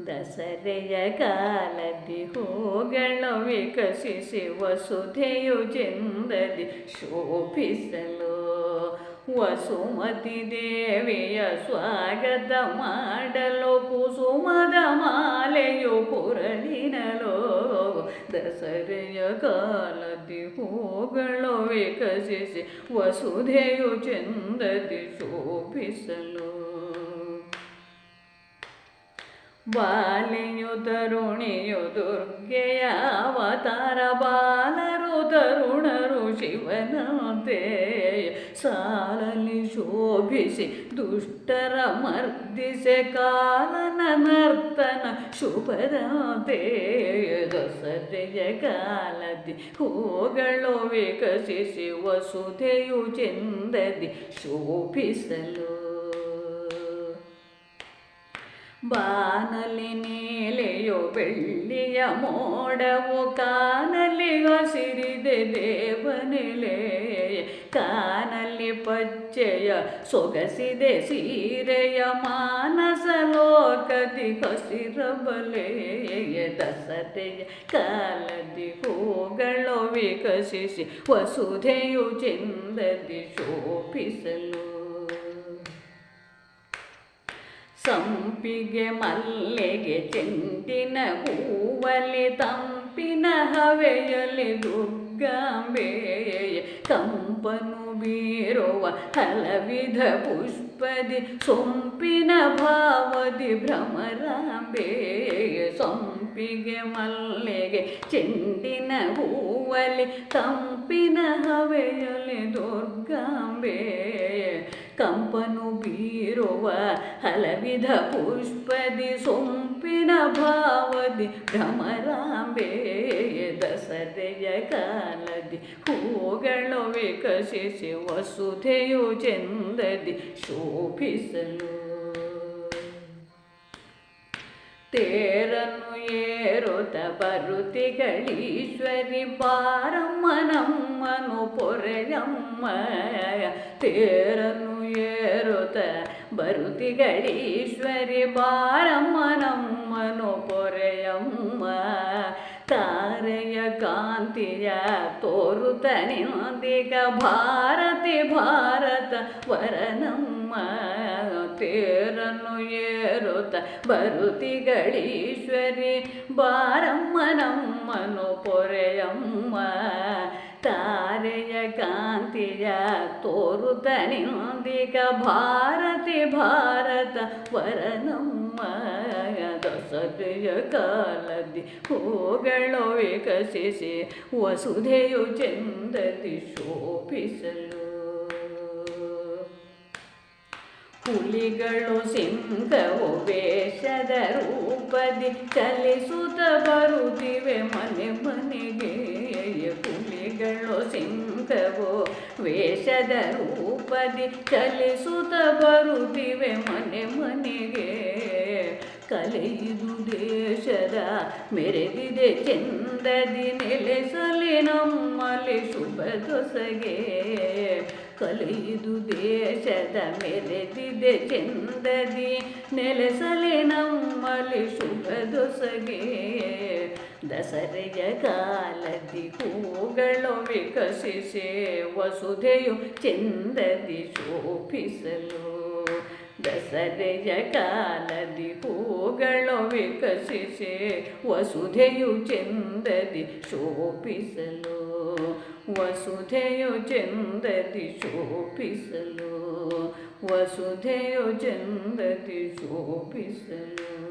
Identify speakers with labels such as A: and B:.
A: ದಸರೆಯ ಕಾಲದಿ ಹೂಗಳು ವಿಕಸಿಸಿ ವಸುಧೆಯು ಚೆಂದದಿ ಶೋಭಿಸಲು. ವಸುಮತಿ ದೇವಿಯ ಸ್ವಾಗತ ಮಾಡಲು, ಕುಸುಮದ ಮಾಲೆಯು ಪುರಳಿನಲು ದಸರೆಯ ಕಾಲದಿ ಹೂಗಳು ವಿಕಸಿಸಿ ವಸುಧೆಯು ಚೆಂದದಿ ಶೋಭಿಸಲು. ಬಾಲೆಯು ತರುಣಿಯು ದುರ್ಗೆಯ ಅವತಾರ, ಬಾಲರು ತರುಣರು ಶಿವನಂತೆ. ಸಾಲಲಿ ಶೋಭಿಸಿ, ದುಷ್ಟರ ಮರ್ದಿಸೆ ಕಾಲನ ನರ್ತನ ಶುಭದಂತೆ. ದಸರೆಯ ಕಾಲದಿ ಹೂಗಳು ವಿಕಸಿಸಿ, ವಸುಧೆಯು ಚೆಂದದಿ ಶೋಭಿಸಲು ಬಾನಲಿ ನೀಲೆಯೋ ಬೆಳ್ಳಿಯ ಮೋಡವು ಕಾನಲ್ಲಿ ಹಸಿರಿದೆ ದೇವನೆಲೆ. ಕಾನಲ್ಲಿ ಪಚ್ಚೆಯ ಸೊಗಸಿದೆ ಸೀರೆಯ ಮಾನಸ ಲೋಕದಿ ಹಸಿರಬಲೆ ದಸತೆಯ ಕಾಲದಿ ಹೂಗಳು ವಿಕಸಿಸಿ, ವಸುಧೆಯು ಚಿಂದದಿ ಶೋಭಿಸಲು ಸಂಪಿಗೆ ಮಲ್ಲಿಗೆ ಚೆಂಡಿನ ಹೂವಲಿ ತಂಪಿನ ಹವೆಯಲಿ ದುರ್ಗಾಂಬೆ ಕಂಪನು ಬೀರುವ ಹಲವಿಧ ಪುಷ್ಪದಿ ಸೊಂಪಿನ ಭಾವದಿ ಭ್ರಮರಾಂಬೆ ಸಂಪಿಗೆ ಮಲ್ಲಿಗೆ ಚೆಂಡಿನ ಹೂವಲಿ ತಂಪಿನ ಹವೆಯಲಿ ದುರ್ಗಾಂಬೆ ಕಂಪನು ಬೀರುವ ಹಲವಿಧ ಪುಷ್ಪದಿ ಸೊಂಪಿನ ಭಾವದಿ ಭ್ರಮರಾಂಬೆ ದಸರೆಯ ಕಾಲದಿ ಹೂಗಳು ವಿಕಸಿಸಿ ವಸುಧೆಯು ಚೆಂದದಿ ಶೋಭಿಸಲು. ತೇರನ್ನು ಏರುತ ಬರುತಿಗಳೀಶ್ವರಿ ಪಾರಮ್ಮನಮ್ಮನು ಪೊರೆಯಮ್ಮ ತೇರನ್ನು ಏರುತ್ತ ಬರುತಿಗಳೀಶ್ವರಿ ಬಾರಮ್ಮ ನಮ್ಮನು ಪೊರೆಯಮ್ಮ. ತಾರೆಯ ಕಾಂತಿಯ ತೋರುತ ನಿಂದಿಗ ಭಾರತಿ ಭಾರತ ವರನಮ್ಮ. ತೇರನ್ನು ಏರುತ್ತ ಬರುತಿಗಳೀಶ್ವರಿ ಬಾರಮ್ಮ ನಮ್ಮನು ಪೊರೆಯಮ್ಮ. ತಾರೆಯ ಕಾಂತಿಯ ತೋರುತ ನಿಂದಿಗ ಭಾರತಿ ಭಾರತ ವರನಮ್ಮ ದಸರೆಯ ಕಾಲದಿ ಹೂಗಳು ವಿಕಸಿಸಿ ವಸುಧೆಯು ಚಂದತಿ ಶೋಭಿಸಲು. ಹುಲಿಗಳು ಸಿಂಹವು ವೇಷದ ರೂಪದಿ ಚಲಿಸುತ್ತ ಬರುತ್ತಿವೆ ಮನೆ ಮನೆಗೆ. ಹುಲಿಗಳು ಸಿಂಹವು ವೇಷದ ರೂಪದಿ ಚಲಿಸುತ್ತ ಬರುತ್ತಿವೆ ಮನೆ ಮನೆಗೆ. ಕಲೆಯಿದು ದೇಶದ ಮೆರೆದಿದೆ ಚಂದದಿ ನೆಲೆಸಲಿ ನಮ್ಮಲ್ಲಿ ಶುಭ ದೊಸಗೆ. ಕಲೆಯಿದು ದೇಶದ ಮೆರೆದಿದೆ ಚಂದದಿ, ನೆಲೆಸಲಿ ನಮ್ಮಲ್ಲಿ ಶುಭ ದೊಸಗೆ. ದಸರೆಯ ಕಾಲದಿ ಹೂಗಳು ವಿಕಸಿಸಿ, ವಸುಧೆಯು ಚೆಂದದಿ ಶೋಭಿಸಲು. ದಸರೆಯ ಕಾಲದಿ ಹೂಗಳು ವಿಕಸಿಸಿ ವಸುಧೆಯು ಚೆಂದದಿ ಶೋಭಿಸಲು ವಸುಧೆಯು ಚೆಂದದಿ ಶೋಭಿಸಲು ವಸುಧೆಯು ಚೆಂದದಿ ಶೋಭಿಸಲು.